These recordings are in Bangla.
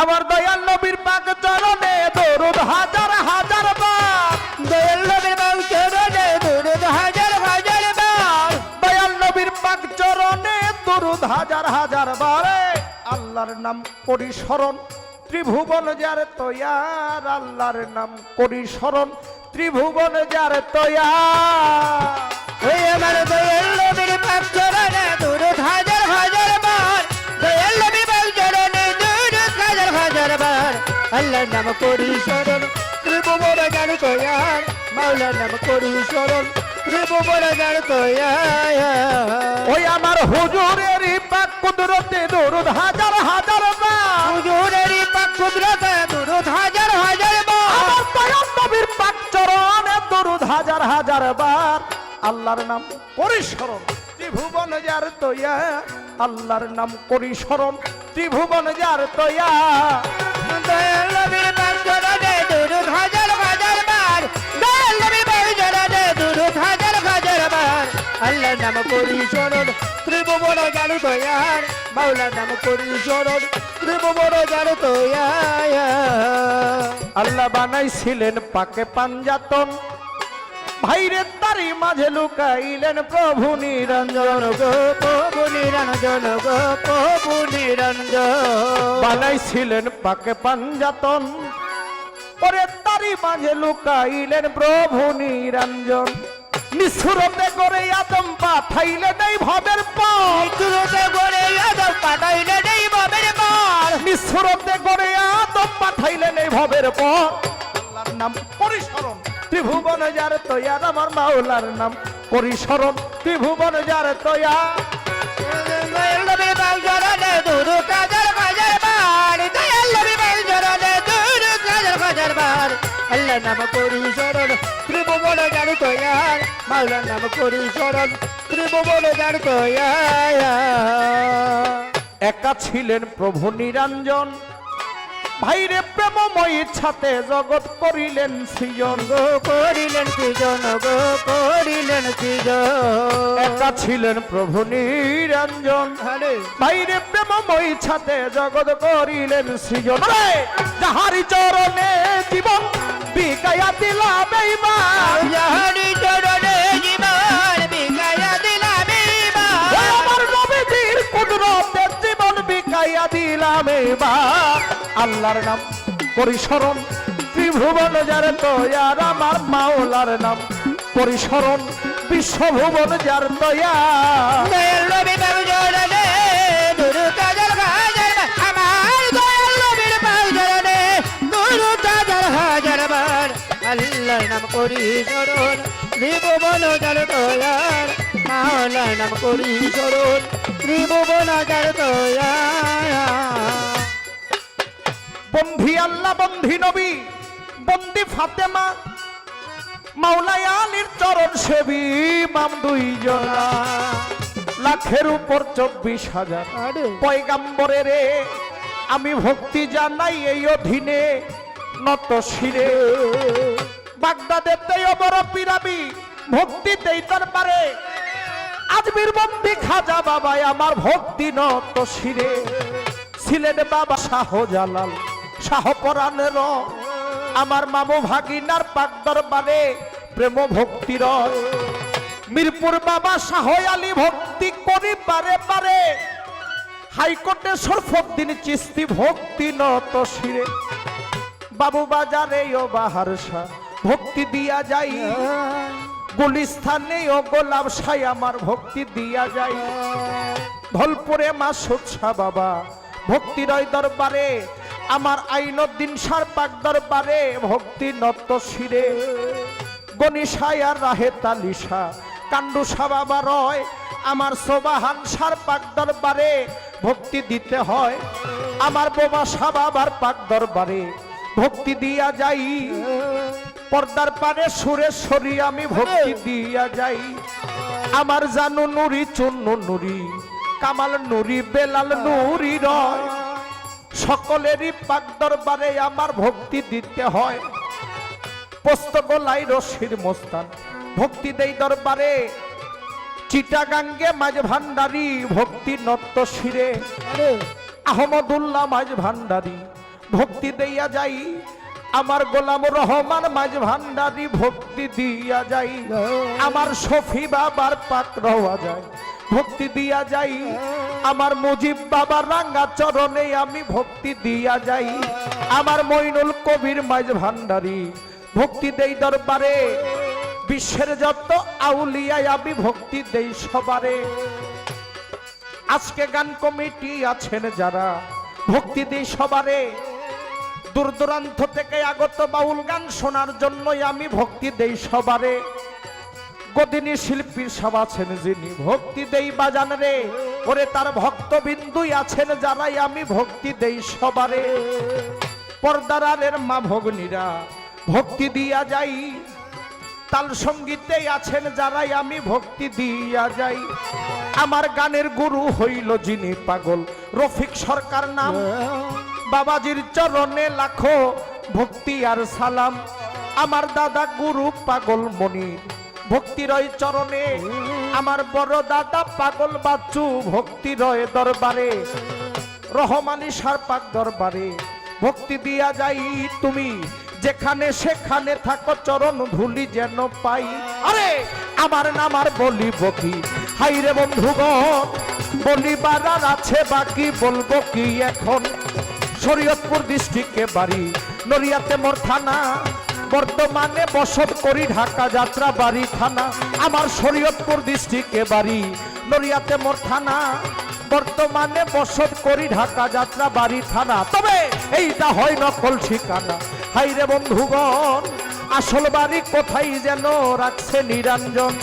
আমার দয়াল নবীর পাক চরণে দরুদ হাজার হাজার বার। দয়াল নবীর বাউ চরণে দুরুদ হাজার হাজার বার। দয়াল নবীর পাক চরণে দরুদ হাজার হাজার বারে। আল্লাহর নাম করি স্মরণ ত্রিভুবন যার তৈয়ার, আল্লাহর নাম করি স্মরণ ত্রিভুবন যার তৈয়ার। আমার নাম করি স্মরণ ত্রিভুবন গান কয়ার মাওলার নাম করি স্মরণ ত্রিভুবন গান কয়ার ওই আমার হুজুরের পাক কুদরতে দরুদ হাজার হাজার বার। হুজুরেরই পাক কুদরতে দুরুদ হাজার হাজার বার। আমার দয়াল নবীর পাক চরণে দরুদ হাজার হাজার বার। আল্লাহর নাম করি স্মরণ ত্রিভুবন যার তৈয়া আল্লাহর নাম করি স্মরণ ত্রিভুবন যার তৈয়া আল্লাহর নাম করি স্মরণ ত্রিভুবন গান কয়ার মাওলার নাম করি স্মরণ ত্রিভুবন গান কয়ার আল্লাহ বানাইছিলেন পাকে পাঞ্জাতন। ভাইরে তারি মাঝে লুকাইলেন প্রভু নিরঞ্জন গো প্রভু নিরঞ্জন গো প্রভু নিরঞ্জন। বানাইছিলেন পাকে পাঞ্জাতন ওরে তারি মাঝে লুকাইলেন প্রভু নিরঞ্জন। নিঃসুরতে করে আদম পাঠাইলেন এই ভবের পর। করে আদম পাঠাইলে নেই বাবের বার নিঃসুরতে করে আদম পাঠাইলেন নেই ভবের পর। আল্লাহর নাম পরিসরণ। যার তৈয়ার আমার মাওলার নাম পরিসরণ ত্রিভুবন যার আল্লাহ নাম করি শরণ ত্রিভুবন গান কয়ার মাওলার নাম করি শরণ ত্রিভুবন গান কয়ার একা ছিলেন প্রভু নিরঞ্জন। ভাইরে প্রেমময় ছাতে জগৎ করিলেন সৃজন গো। করিলেন সৃজন গো করিলেন সৃজন। একা ছিলেন প্রভু নিরঞ্জন। ভাইরে প্রেমময় ইচ্ছাতে জগৎ করিলেন সৃজন। রে, যাহারি চরণে জীবন বিকায়া দিলাম এইবার। যাহারি চরণে দিলাম এইবার আল্লাহর নাম পরিসরণ। ত্রিভুবন যার তৈয়ার আমার মাওলার নাম পরিসরণ। বিশ্বভুবন যার তৈয়ার। আল্লাহর নাম করি স্মরণ ত্রিভুবন জল তয়ার মাওলার নাম করি স্মরণ ত্রিভুবন জল তয়ার বন্ধি আল্লাহ বন্ধি নবী বন্দি ফাতেমা মাওলাই আলীর চরণ সেবী মাম দুইজনা। লাখের উপর চব্বিশ হাজার। পয়গাম্বরে রে আমি ভক্তি জানাই এই অধীনে নত শিরে। বাগদাদের দেই অবর পিরাবি ভক্তি দেই দরবারে আজমির বন্দি খাজা বাবাই আমার ভক্তি নত শিরে। ছিলেন বাবা শাহ জালাল শাহ পরাণের, আমার মামু ভাগিনার পাক দরবারে প্রেম ভক্তির। মিরপুর বাবা শাহ আলী ভক্তি করি পারে পারে, হাইকোর্টে সরফদ্দিন চিস্তি ভক্তি নত শিরে। বাবু বাজারে ও বাহারসা ভক্তি দিয়া যাই। গুলিস্থানে ও গোলাপ সাই আমার ভক্তি দিয়া যাই। ধলপুরে মা সুৎসা বাবা ভক্তি রয় দরবারে আমার আইনউদ্দিন সার পাক দরবারে, ভক্তি নত শিরে। গণিসায় আর রাহে তালিশা কান্ডুসা বাবা রয়। আমার সোবাহান সার পাক দরবারে, ভক্তি দিতে হয়। আমার বোমা সা বাবার পাক দরবারে, ভক্তি দিয়া যাই। পর্দার পারে সুরেশ্বরী আমি ভক্তি দিয়া যাই। আমার জানু নুরি চুন্নু নুরি, কামাল নুরি, বেলাল নুরি রয়। সকলেরই পাক দরবারে আমার ভক্তি দিতে হয়। পোস্ত গোলাই রশির মোস্তান ভক্তি দেই দরবারে। চিটাগাঙ্গে মাঝ ভান্ডারি ভক্তি নত্য শিরে। আহমদুল্লাহ মাঝ ভান্ডারি ভক্তি দিয়া যাই। আমার গোলাম রহমান মাঝ ভান্ডারি ভক্তি দিয়া যাই। আমার শফি বাবার পাক রওয়া যায়। ভক্তি দিয়া যাই। আমার মুজিব বাবার রাঙ্গা চরণে আমি ভক্তি দিয়া যাই। আমার মইনুল কবির মাঝ ভান্ডারি, ভক্তি দেই দরবারে। বিশ্বের যত আউলিয়ায় আমি ভক্তি দেই সবারে। আজকে গান কমিটি আছেন যারা, ভক্তি দিই সবারে। দূর দূরান্ত থেকে আগত বাউল গান শোনার জন্যই আমি ভক্তি দেই সবারে। গদিনী শিল্পীর সব আছেন যিনি। ভক্তি দেই বাজান রে, ওরে তার ভক্তবিন্দুই আছেন যারাই আমি ভক্তি দেই সবারে। পর্দারের মা ভগ্নীরা, ভক্তি দিয়া যাই। তাল সঙ্গীতে আছেন যারাই আমি ভক্তি দিয়া যাই। আমার গানের গুরু হইল যিনি পাগল। রফিক সরকার নাম, বাবাজির চরণে লাখো ভক্তি আর সালাম। আমার দাদা গুরু পাগল মনি ভক্তি রয় চরণে। আমার বড় দাদা পাগল বাচ্চু ভক্তি রয় দরবারে রহমানি সারপাক দরবারে। ভক্তি দিয়া যাই তুমি, যেখানে সেখানে থাকো, চরণ ধুলি যেন পাই। আরে, আমার নাম আর বকি হাই রে বন্ধুগণ, বলিবার আর আছে বাকি, বলব কি এখন? শরীয়তপুর ডিস্ট্রিক্টে বাড়ি, নড়িয়াতে মোর থানা। বর্তমানে বসত করি ঢাকা যাত্রা বাড়ি থানা। আমার শরীয়তপুর ডিস্ট্রিক্টে বাড়ি, নড়িয়াতে মোর থানা। বর্তমানে বসত করি ঢাকা যাত্রা বাড়ি থানা। তবে এইটা হয় নকল ঠিকানা। হাইরে বন্ধুগণ, আসল বাড়ি কোথায় যেন রাখছে নিরঞ্জন।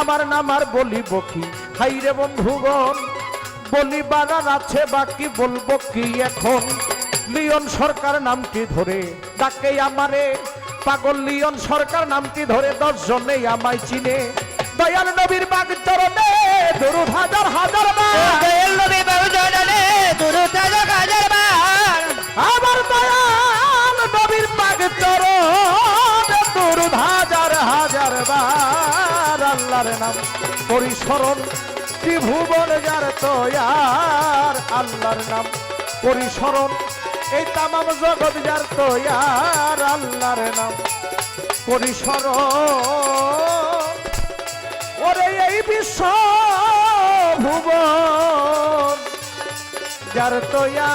আমার নাম আর বলিব কি? হাইরে বন্ধুগণ, বলিবার আর আছে বাকি বলব কি এখন? লিওন সরকার নামটি ধরে ডাকে আমারে। পাগল লিওন সরকার নামটি ধরে দশ জনে আমায় চিনে। দয়াল নবীর বাগ চরণে দরুদ হাজার হাজার দয়াল নবী বাবু জননে দুরুদ হাজার হাজার বার। আমার দয়াল নবীর পাগ চরণে দরুদ হাজার হাজার বার। আল্লাহর নাম পরিসরণ ত্রিভুবন যার তয়ার। আল্লাহর নাম পরিসরণ এই তামাম জগৎ যার তয়ার আল্লাহর নাম। পরিসর ওরে এই বিশ্ব ভুব যার তৈয়া